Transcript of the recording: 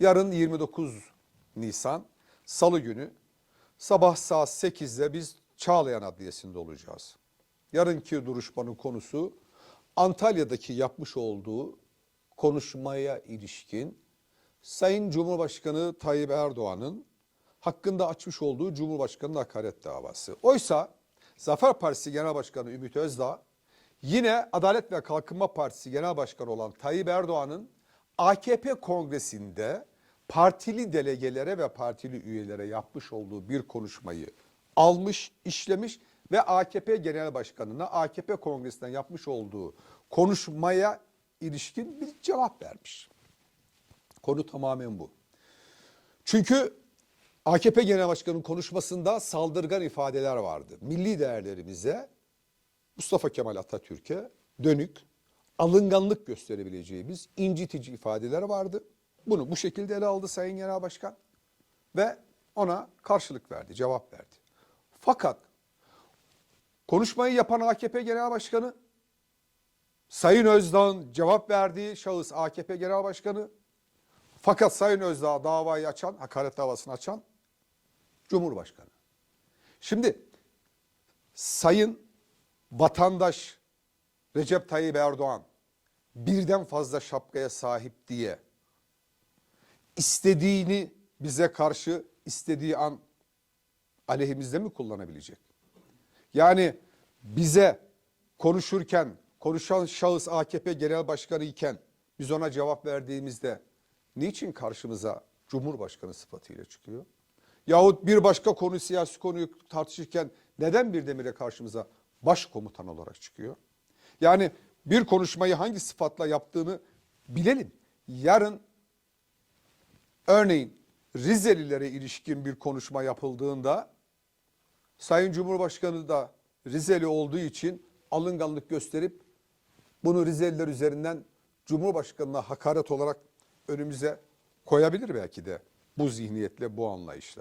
Yarın 29 Nisan Salı günü sabah saat 8'de biz Çağlayan Adliyesi'nde olacağız. Yarınki duruşmanın konusu Antalya'daki yapmış olduğu konuşmaya ilişkin Sayın Cumhurbaşkanı Tayyip Erdoğan'ın hakkında açmış olduğu Cumhurbaşkanı hakaret davası. Oysa Zafer Partisi Genel Başkanı Ümit Özdağ yine Adalet ve Kalkınma Partisi Genel Başkanı olan Tayyip Erdoğan'ın AKP kongresinde partili delegelere ve partili üyelere yapmış olduğu bir konuşmayı almış, işlemiş ve AKP Genel Başkanı'na AKP kongresinden yapmış olduğu konuşmaya ilişkin bir cevap vermiş. Konu tamamen bu. Çünkü AKP Genel Başkanı'nın konuşmasında saldırgan ifadeler vardı. Milli değerlerimize, Mustafa Kemal Atatürk'e dönük, alınganlık gösterebileceğimiz incitici ifadeler vardı. Bunu bu şekilde ele aldı Sayın Genel Başkan ve ona karşılık verdi, cevap verdi. Fakat konuşmayı yapan AKP Genel Başkanı, Sayın Özdağ'ın cevap verdiği şahıs AKP Genel Başkanı, fakat Sayın Özdağ davayı açan, hakaret davasını açan Cumhurbaşkanı. Şimdi Sayın vatandaş Recep Tayyip Erdoğan birden fazla şapkaya sahip diye istediğini bize karşı istediği an aleyhimizde mi kullanabilecek? Yani bize konuşurken konuşan şahıs AKP Genel Başkanı iken biz ona cevap verdiğimizde niçin karşımıza Cumhurbaşkanı sıfatıyla çıkıyor? Yahut bir başka konu siyasi konuyu tartışırken neden birdenbire karşımıza başkomutan olarak çıkıyor? Yani bir konuşmayı hangi sıfatla yaptığını bilelim. Yarın örneğin Rizelilere ilişkin bir konuşma yapıldığında Sayın Cumhurbaşkanı da Rizeli olduğu için alınganlık gösterip bunu Rizeliler üzerinden Cumhurbaşkanına hakaret olarak önümüze koyabilir belki de bu zihniyetle, bu anlayışla.